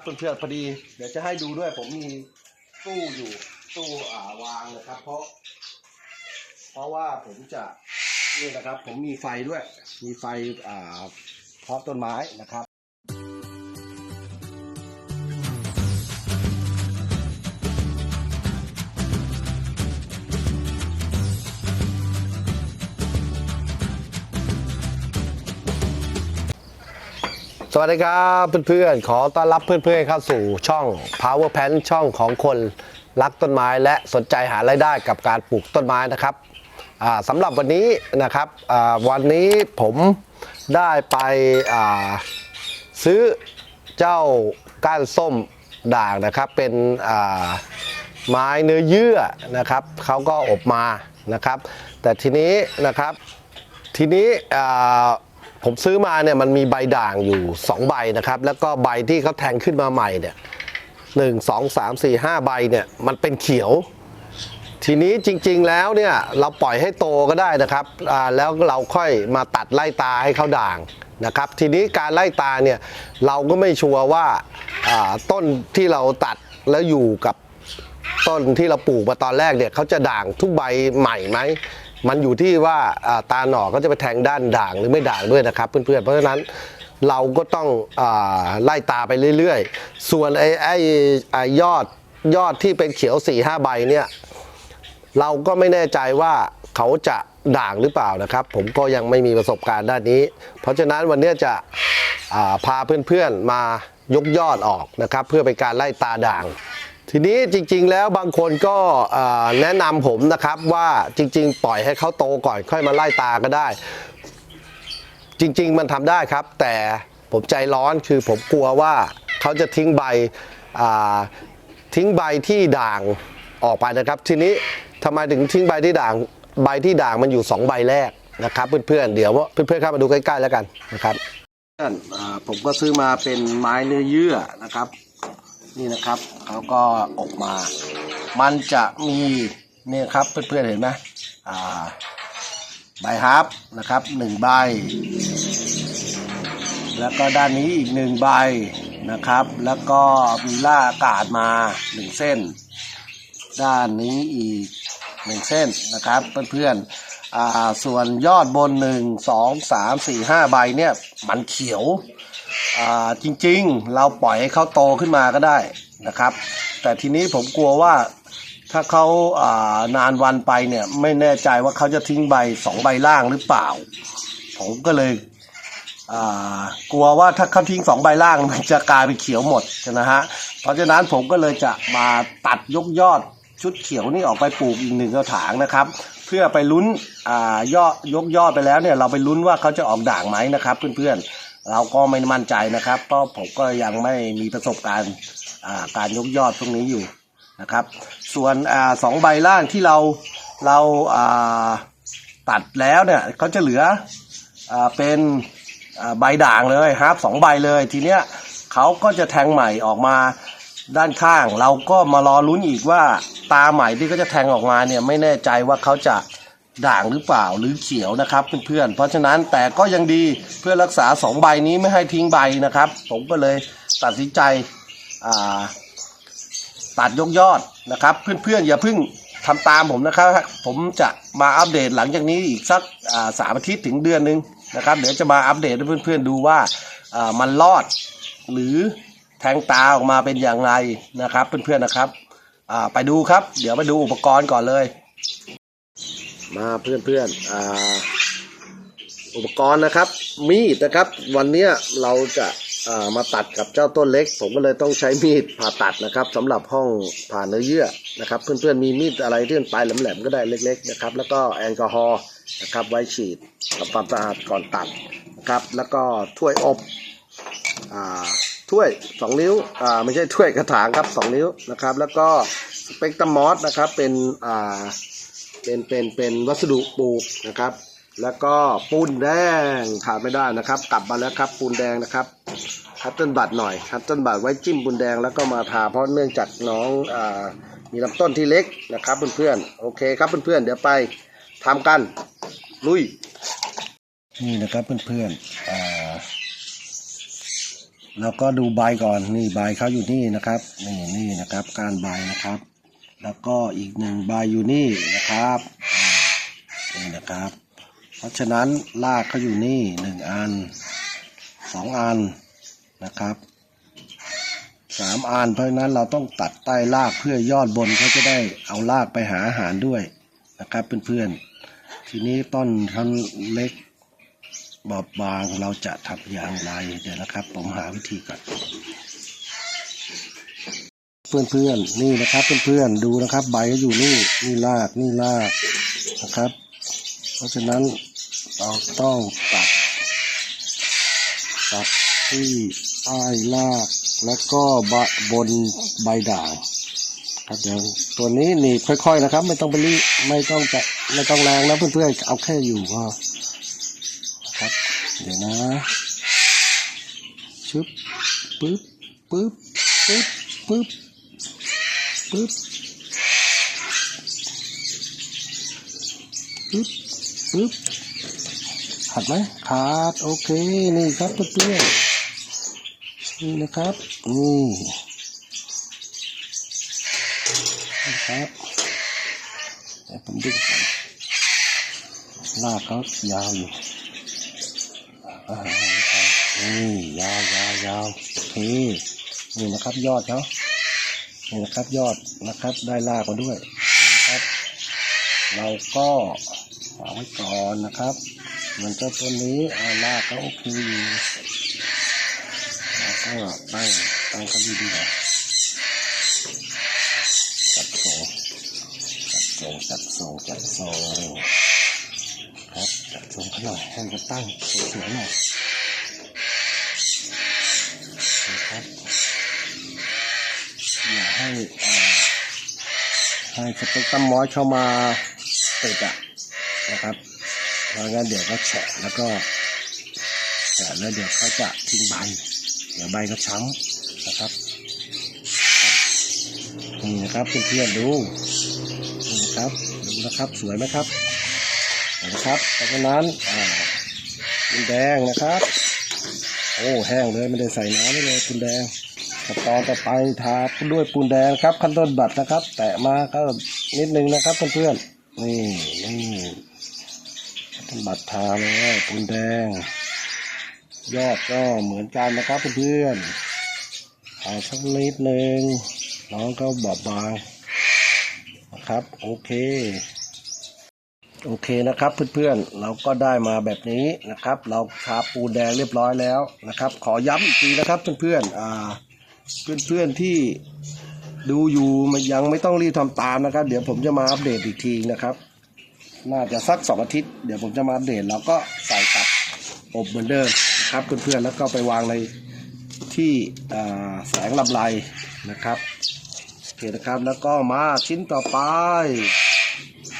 เพื่อนๆพอดี เดี๋ยวจะให้ดูด้วยผมมีตู้อยู่ตู้อ่าวางนะครับ เพราะ เพราะว่าผมจะนี่นะครับ ผมมีไฟด้วย มีไฟอ่าเพาะต้นไม้นะครับ สวัสดีครับเพื่อนๆ ขอต้อนรับเพื่อนๆเข้าสู่ช่อง Power Pan ช่องของคนรักต้นไม้และสนใจหารายได้กับการปลูกต้นไม้นะครับสำหรับวันนี้นะครับวันนี้ผมได้ไปซื้อเจ้าก้านส้มด่างนะครับ เป็นไม้เนื้อเยื่อนะครับเขาก็อบมานะครับ แต่ทีนี้นะครับทีนี้ ผมซื้อมาเนี่ยมันมีใบด่างอยู่ 2 ใบนะครับ แล้วก็ใบที่เขาแทงขึ้นมาใหม่เนี่ยหนึ่งสองสามสี่ห้าใบเนี่ยมันเป็นเขียว ทีนี้จริงๆแล้วเนี่ยเราปล่อยให้โตก็ได้นะครับอ่าแล้วเราค่อยมาตัดไล่ตาให้เขาด่างนะครับ ทีนี้การไล่ตาเนี่ยเราก็ไม่ชัวร์ว่าอ่าต้นที่เราตัดแล้วอยู่กับต้นที่เราปลูกมาตอนแรกเนี่ยเขาจะด่างทุกใบใหม่ไหม มันอยู่ที่ว่าตาหน่อก็จะไปแทงด้านด่างหรือไม่ด่างด้วยนะครับ เพื่อนๆ เพราะฉะนั้นเราก็ต้องอไล่ตาไปเรื่อยๆ ส่วนไอ้ไอ้ไอยอดยอดที่เป็นเขียว4ี่ห้าใบเนี่ยเราก็ไม่แน่ใจว่าเขาจะด่างหรือเปล่านะครับ ผมก็ยังไม่มีประสบการณ์ด้านนี้ เพราะฉะนั้นวันนี้จะาพาเพื่อนๆมายกยอดออกนะครับ เพื่อเป็นการไล่ตาด่าง ทีนี้จริง ๆ แล้วบางคนก็แนะนำผมนะครับว่าจริง ๆ ปล่อยให้เขาโตก่อนค่อยมาไล่ตาก็ได้ จริง ๆ มันทำได้ครับ แต่ผมใจร้อนคือผมกลัวว่าเขาจะทิ้งใบทิ้งใบที่ด่างออกไปนะครับ ทีนี้ทำไมถึงทิ้งใบที่ด่างใบที่ด่างมันอยู่ 2 ใบแรกนะครับ เพื่อนๆเดี๋ยวเพื่อนๆเข้ามาดูใกล้ๆแล้วกันนะครับผมก็ซื้อมาเป็นไม้เนื้อเยื่อนะครับ นี่นะครับเขาก็ออกมา มันจะมีเนี่ยครับเพื่อนๆเห็นไหมอ่าใบฮับนะครับหนึ่งใบ แล้วก็ด้านนี้อีกหนึ่งใบนะครับ แล้วก็มีล่าอากาศมาหนึ่งเส้น ด้านนี้อีกหนึ่งเส้นนะครับเพื่อนๆอ่าส่วนยอดบนหนึ่งสองสามสี่ห้าใบเนี่ยมันเขียว จริงๆ เราปล่อยให้เขาโตขึ้นมาก็ได้นะครับ แต่ทีนี้ผมกลัวว่าถ้าเขาานานวันไปเนี่ยไม่แน่ใจว่าเขาจะทิ้งใบสองใบล่างหรือเปล่า ผมก็เลยกลัวว่าถ้าเขาทิ้งสองใบล่างมันจะกลายเป็นเขียวหมดนะฮะเพราะฉะนั้นผมก็เลยจะมาตัดยกยอดชุดเขียวนี่ออกไปปลูกอีกหนึ่งกระถางนะครับ เพื่อไปลุ้นอยอดยกยอดไปแล้วเนี่ยเราไปลุ้นว่าเขาจะออกด่างไหมนะครับเพื่อนๆ เราก็ไม่มั่นใจนะครับเพราะผมก็ยังไม่มีประสบการณ์การยกยอดตรงนี้อยู่นะครับ ส่วนอสองใบล่างที่เราเราตัดแล้วเนี่ยเขาจะเหลืออเป็นใบด่างเลยครับสองใบเลยทีเนี้ยเขาก็จะแทงใหม่ออกมาด้านข้าง เราก็มารอลุ้นอีกว่าตาใหม่ที่เขาจะแทงออกมาเนี่ยไม่แน่ใจว่าเขาจะ ด่างหรือเปล่าหรือเขียวนะครับเพื่อนๆเพราะฉะนั้นแต่ก็ยังดีเพื่อรักษาสองใบนี้ไม่ให้ทิ้งใบนะครับ ผมก็เลยตัดสินใจตัดยกยอดนะครับ เพื่อนๆอย่าเพิ่งทำตามผมนะครับ ผมจะมาอัปเดตหลังจากนี้อีกสักสามอาทิตย์ถึงเดือนหนึงนะครับ เดี๋ยวจะมาอัปเดตให้เพื่อนๆดูว่ามันรอด หรือแทงตาออกมาเป็นอย่างไรนะครับ เพื่อนๆนะครับไปดูครับ เดี๋ยวไปดูอุปกรณ์ก่อนเลย มาเพื่อนเพื่อนๆอ่าอุปกรณ์นะครับ มีดนะครับ วันนี้เราจะามาตัดกับเจ้าต้นเล็ก ผมก็เลยต้องใช้มีดผ่าตัดนะครับสำหรับห้องผ่าเนื้อเยื่อนะครับ เพื่อนๆมีมีดอะไรที่มันปลายแหลมๆก็ได้เล็ก ๆ นะครับ แล้วก็แอลกอฮอล์นะครับ ไว้ฉีดทำความสะอาดก่อนตัดนะครับ แล้วก็ถ้วยอบอถ้วยสองนิ้วไม่ใช่ถ้วยกระถางครับสองนิ้วนะครับ แล้วก็สเปกตรัมมอสนะครับเป็นอ่า เป็นเป็นเป็นวัสดุปลูกนะครับ แล้วก็ปูนแดงขาดไม่ได้นะครับ กลับมาแล้วครับปูนแดงนะครับคัตเติ้ลบัตหน่อยคัตเติ้ลบัตไว้จิ้มปูนแดงแล้วก็มาทาเพราะเนื่องจากน้องอามีลำต้นที่เล็กนะครับเพื่อนๆโอเคครับเพื่อนๆเดี๋ยวไปทำกันลุยนี่นะครับเพื่อนๆอ่าแล้วก็ดูใบก่อนนี่ใบเขาอยู่นี่นะครับนี่นี่นะครับ การใบนะครับ แล้วก็อีกหนึ่งใบอยู่นี่นะครับอ่านี่นะครับ เพราะฉะนั้นรากเขาอยู่นี่หนึ่งอันสองอันนะครับสามอันเพราะฉะนั้นเราต้องตัดใต้รากเพื่อยอดบนเขาจะได้เอารากไปหาอาหารด้วยนะครับเพื่อนๆ ทีนี้ต้นท่านเล็กบอบบางเราจะทำอย่างไรเดี๋ยวนะครับ ผมหาวิธีก่อน เพื่อนๆนี่นะครับเพื่อนๆดูนะครับ ใบก็อยู่นี่นี่รากนี่รากนะครับ เพราะฉะนั้นเราต้องตัด ตัดที่ใต้รากแล้วก็บะบนใบด่างครับเดี๋ยวตัวนี้หนีบค่อยๆนะครับ ไม่ต้องไปรีไม่ต้องจะไม่ต้องแรงนะเพื่อนๆเอาแค่อยู่พอครับเดี๋ยวนะชึบปึ๊บปึ๊บปึ๊บปึ๊บ ปึ๊บปึ๊บปึ๊บขาดไหมขาดโอเค นี่ครับเพื่อนๆนี่นะครับนี่นี่ครับเดี๋ยวผมดึงก่อนลากเขายาวอยู่อ่านี่ยาวยาวยาวโอเคนี่นะครับยอดเขา นี่นะครับยอดนะครับได้ลากมาด้วยนะครับ เราก็วางไว้ก่อนนะครับมันเจ้าต้นนี้าลากเขาโอเคอยู่แล้วก็ตั้งตั้งเขาดีๆน่อยจัดทรงจัดทรงจัดทรงจัดทรงครับจัดทรงเขาหน่อยให้มันตั้งสวยๆหน่อย นะครับอย่าให้เอ่อ ให้สเปกตรัมมอยเข้ามาติดอะนะครับเพราะงั้นเดี๋ยวก็แฉะแล้วก็แฉะแล้วเดี๋ยวเขาจะทิ้งใบ เดี๋ยวใบก็ช้ำนะครับนี่นะครับเพื่อนๆดูนี่นะครับดูนะครับสวยไหมครับนะครับเพราะฉะนั้นอ่าดินแดงนะครับ โอ้แห้งเลยไม่ได้ใส่น้ำเลยปูนแดง ตอนต่อไปทาด้วยปูนแดงครับ ขั้นต้นบัตรนะครับ แตะมาก็นิดนึงนะครับเพื่อนๆนี่นี่ขั้นต้นบัตรทาเลยปูนแดง ยอดก็เหมือนกันนะครับเพื่อนๆเอาสักนิดนึงน้องก็บอบบางนะครับโอเคโอเคนะครับเพื่อนๆเราก็ได้มาแบบนี้นะครับ เราทาปูนแดงเรียบร้อยแล้วนะครับ ขอย้ำอีกทีนะครับเพื่อนๆอ่า เพื่อนๆที่ดูอยู่มันยังไม่ต้องรีบทำตามนะครับ เดี๋ยวผมจะมาอัปเดตอีกทีนะครับ น่าจะสักสองอาทิตย์เดี๋ยวผมจะมาอัปเดตแล้วก็ใส่กลับอบเหมือนเดิมครับเพื่อนๆแล้วก็ไปวางในที่แสงลำไรนะครับโอเคนะครับแล้วก็มาชิ้นต่อไป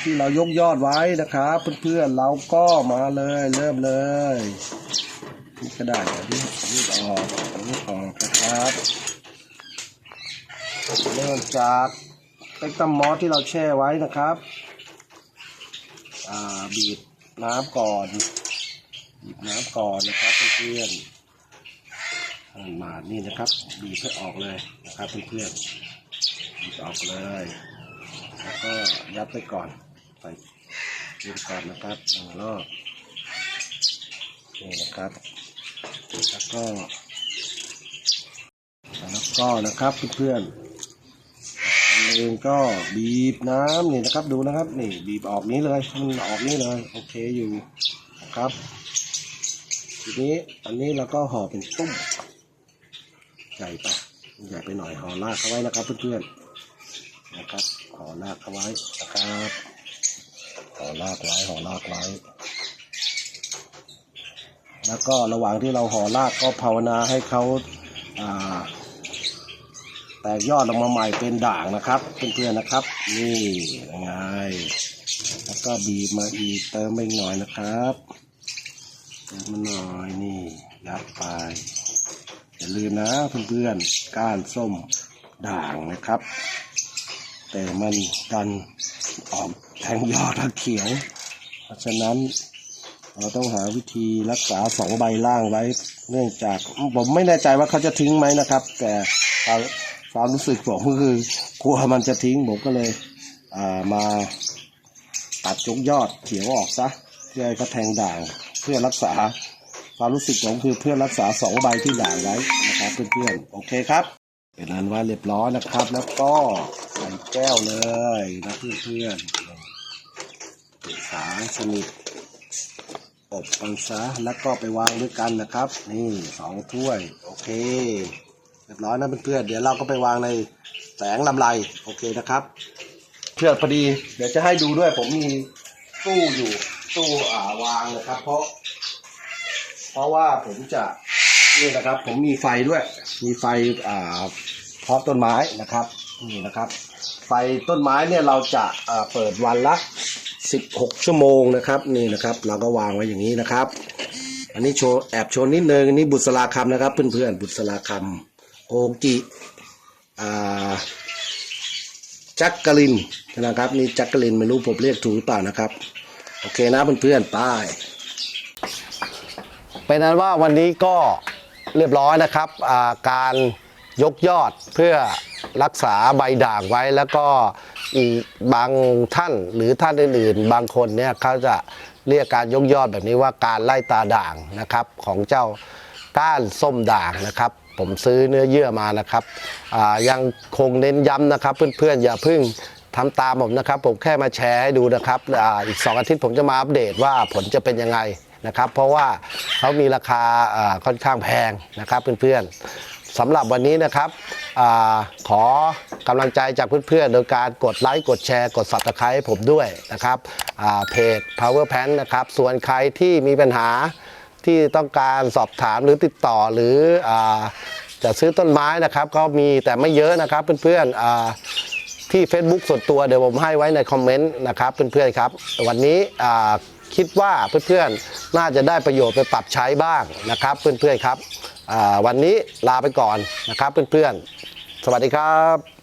ที่เรายกยอดไว้นะครับเพื่อนๆเราก็มาเลยเริ่มเลยนี่ก็ได้เดี๋ยวนี้นี่ออกนี่ออกนะครับ เริ่มจากเต็กตัมมอสที่เราแช่ไว้นะครับบีบน้ำก่อนบีบน้ำก่อนนะครับเพื่อนๆอ่ามานี่นะครับบีบให้ออกเลยนะครับเพื่อนๆบีบออกเลย แล้วก็ยัดไปก่อนใส่ดินก่อนนะครับหนึ่งรอบนี่นะครับแล้วก็แล้วก็นะครับเพื่อนๆ เองก็บีบน้ำนี่นะครับดูนะครับ นี่บีบออกนี้เลยมันออกนี้เลย โอเคอยู่นะครับ ทีนี้อันนี้เราก็ห่อเป็นตุ้มใหญ่ไปใหญ่ไปหน่อยห่อลากเข้าไว้นะครับเพื่อนๆนะครับห่อลากเอาไว้นะครับห่อลากไว้ห่อลากไว้ แล้วก็ระหว่างที่เราห่อลากก็ภาวนาให้เขาอ่า ตกยอดออกมาใหม่เป็นด่างนะครับเพื่อนๆนะครับ นี่ยังไงแล้วก็บีบมาอีกเติมไปอีกหน่อยนะครับเติมมาหน่อยนี่ยัดไปอย่าลืมนะเพื่อนๆก้านส้มด่างนะครับ แต่มันดันออกแทงยอดทั้งเขียวเพราะฉะนั้นเราต้องหาวิธีรักษาสองใบล่างไว้ เนื่องจากผมไม่แน่ใจว่าเขาจะทิ้งไหมนะครับ แต่ ความรู้สึกผมก็คือกลัวมันจะทิ้งผมก็เลยามาตัดจกยอดเขียวออกซะเพื่อให้เขาแทงด่างเพื่อรักษาความรู้สึกผมคือเพื่อรักษาสองใบที่ด่างไว้นะครับเพื่อนๆโอเคครับเป็นอันว่าเรียบร้อยนะครับ แล้วก็ใส่แก้วเลยนะเพื่อนๆปิดฝาสนิทอบกันซะแล้วก็ไปวางด้วยกันนะครับ นี่สองถ้วย โอเค เรียบร้อยนะเพื่อนๆเดี๋ยวเราก็ไปวางในแสงลำไรโอเคนะครับ เพื่อนพอดี เดี๋ยวจะให้ดูด้วย ผมมีตู้อยู่ตู้อ่าวางนะครับ เพราะ เพราะว่าผมจะนี่นะครับ ผมมีไฟด้วย มีไฟอ่าเพาะต้นไม้นะครับ นี่นะครับ ไฟต้นไม้เนี่ยเราจะเปิดวันละ 16 ชั่วโมงนะครับ นี่นะครับ เราก็วางไว้อย่างนี้นะครับ อันนี้โชว์แอบโชว์นิดนึงอันนี้บุษราคำนะครับ เพื่อนๆบุษราคำ อกิอ่าจักกลินนะครับนี่จักกลินไม่รู้ผมเรียกถูกหรือเปล่านะครับ โอเคนะเพื่อนๆป้ายเป็นนั้นว่าวันนี้ก็เรียบร้อยนะครับอ่าการยกยอดเพื่อรักษาใบด่างไว้แล้วก็อีกบางท่านหรือท่านอื่นๆ บางคนเนี่ยเขาจะเรียกการยกยอดแบบนี้ว่าการไล่ตาด่างนะครับของเจ้าก้านส้มด่างนะครับ ผมซื้อเนื้อเยื่อมานะครับยังคงเน้นย้ำนะครับ เพื่อนๆอย่าเพิ่งทำตามผมนะครับ ผมแค่มาแชร์ให้ดูนะครับออีก 2 อาทิตย์ผมจะมาอัปเดตว่าผลจะเป็นยังไงนะครับ เพราะว่าเขามีราคาค่อนข้างแพงนะครับเพื่อนๆสำหรับวันนี้นะครับอขอกำลังใจจากเพื่อนๆ โดยการกดไลค์ กดแชร์ กด subscribe ให้ผมด้วยนะครับเพจ power pan นะครับ ส่วนใครที่มีปัญหา ที่ต้องการสอบถามหรือติดต่อหรืออจะซื้อต้นไม้นะครับ ก็มีแต่ไม่เยอะนะครับเพื่อนๆที่ Facebook ส่วนตัวเดี๋ยวผมให้ไว้ในคอมเมนต์นะครับเพื่อนๆครับ วันนี้คิดว่าเพื่อนๆน่าจะได้ประโยชน์ไปปรับใช้บ้างนะครับ เพื่อนๆครับวันนี้ลาไปก่อนนะครับ เพื่อนๆ สวัสดีครับ